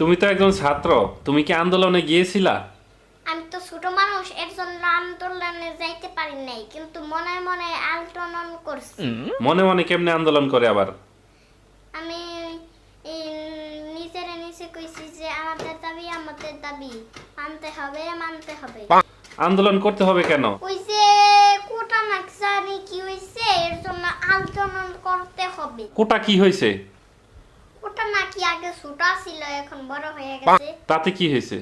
তুমি তো একজন ছাত্র। তুমি কি আন্দোলনে গিয়েছিলা? আমি তো ছোট মানুষ এর জন্য আন্দোলনে যাইতে পারি নাই কিন্তু মনে মনে আন্দোলন করছি। মনে মনে কেমনে আন্দোলন করে আবার? আমি নিজের নিচে কইছি যে আমাদের দাবি আমাদের দাবি মানতে হবে মানতে হবে। আন্দোলন করতে হবে কেন? ওই যে কোটা নাকসানি কি হইছে এর জন্য আন্দোলন করতে হবে। কোটা কি হয়েছে কোটা নাকি আগে ছোট ছিল এখন বড় হয়ে গেছে। তাতে কি হয়েছে?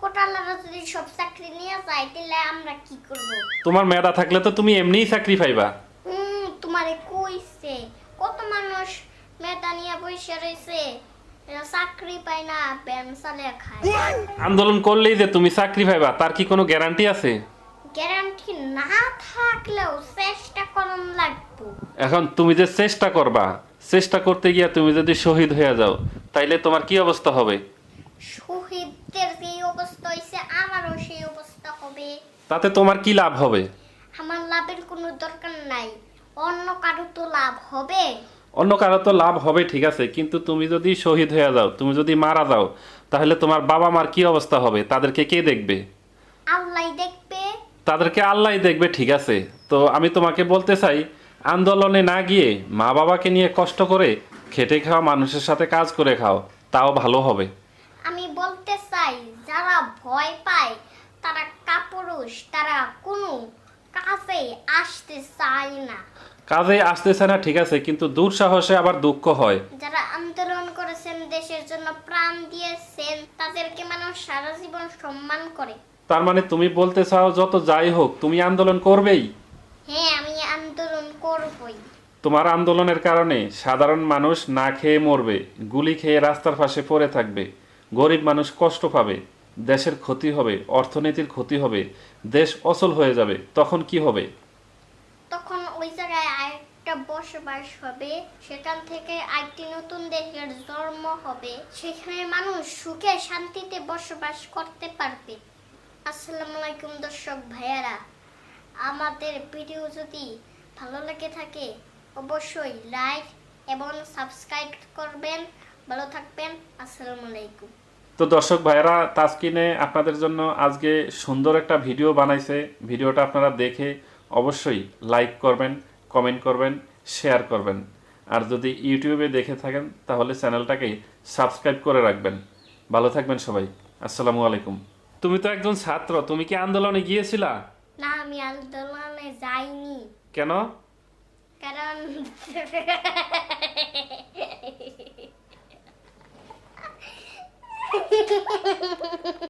কোটালারা যদি সব চাকরি নিয়ে যায় তাহলে আমরা কি করব? তোমার মেধা থাকলে তো তুমি এমনিই চাকরি পাইবা। হুম তোমারে কইছে কত মানুষ নিয়ে বসে রয়েছে চাকরি পায় না চালে খায়। আন্দোলন করলেই যে তুমি চাকরি পাইবা তার কি কোনো গ্যারান্টি আছে? গ্যারান্টি না থাকলেও চেষ্টা করন লাগবো। এখন তুমি যে চেষ্টা করবা চেষ্টা করতে গিয়া তুমি যদি শহীদ হয়ে যাও তাইলে তোমার কি অবস্থা হবে? শহীদদের যেই অবস্থা হয়েছে আমারও সেই অবস্থা হবে। তাতে তোমার কি লাভ হবে? আমার লাভের কোনো দরকার নাই। অন্য কারও তো লাভ হবে। অন্য কারও তো লাভ হবে ঠিক আছে কিন্তু তুমি যদি শহীদ হয়ে যাও তুমি যদি মারা যাও তাহলে তোমার বাবা মার কি অবস্থা হবে? তাদেরকে কে দেখবে? আল্লাহ দেখবে। তাদেরকে আল্লাহ দেখবে ঠিক আছে। তো আমি তোমাকে বলতে চাই আন্দোলনে না গিয়ে মা বাবাকে নিয়ে কষ্ট করে খেটে খাওয়া মানুষের সাথে কাজ করে খাও তাও ভালো হবে। আমি বলতে চাই যারা ভয় পায় তারা কাপুরুষ তারা কোনো কাজে আসতে চায় না। কাজে আসতে আসতেছে না ঠিক আছে কিন্তু দুঃসাহসে আবার দুঃখ হয়। যারা আন্দোলন করেছেন দেশের জন্য প্রাণ দিয়েছেন তাদেরকে মানুষ সারা জীবন সম্মান করে। তার মানে তুমি বলতে চাও যত যাই হোক তুমি আন্দোলন করবেই হ্যাঁ আমি আন্দোলন করবই তোমার আন্দোলনের কারণে সাধারণ মানুষ না খেয়ে মরবে গুলি খেয়ে রাস্তার পাশে পড়ে থাকবে গরিব মানুষ কষ্ট পাবে দেশের ক্ষতি হবে অর্থনীতির ক্ষতি হবে দেশ অচল হয়ে যাবে তখন কি হবে? তখন ওই জায়গায় আরেকটা বসবাস হবে সেখান থেকে আরেকটি নতুন দেশের জন্ম হবে। সেখানে মানুষ সুখে শান্তিতে বসবাস করতে পারবে। আসসালামু আলাইকুম দর্শক ভাইয়ারা আমাদের ভিডিও যদি ভালো লেগে থাকে অবশ্যই লাইক এবং সাবস্ক্রাইব করবেন। ভালো থাকবেন আসসালামু আলাইকুম। তো দর্শক ভাইয়েরা তাসকিনে আপনাদের জন্য আজকে সুন্দর একটা ভিডিও বানাইছে। ভিডিওটা আপনারা দেখে অবশ্যই লাইক করবেন কমেন্ট করবেন শেয়ার করবেন। আর যদি ইউটিউবে দেখে থাকেন তাহলে চ্যানেলটাকে সাবস্ক্রাইব করে রাখবেন। ভালো থাকবেন সবাই। আসসালামু আলাইকুম। তুমি তো একজন ছাত্র তুমি কি আন্দোলনে গিয়েছিলা? আমি আন্দোলনে যাইনি। কেন? কারণ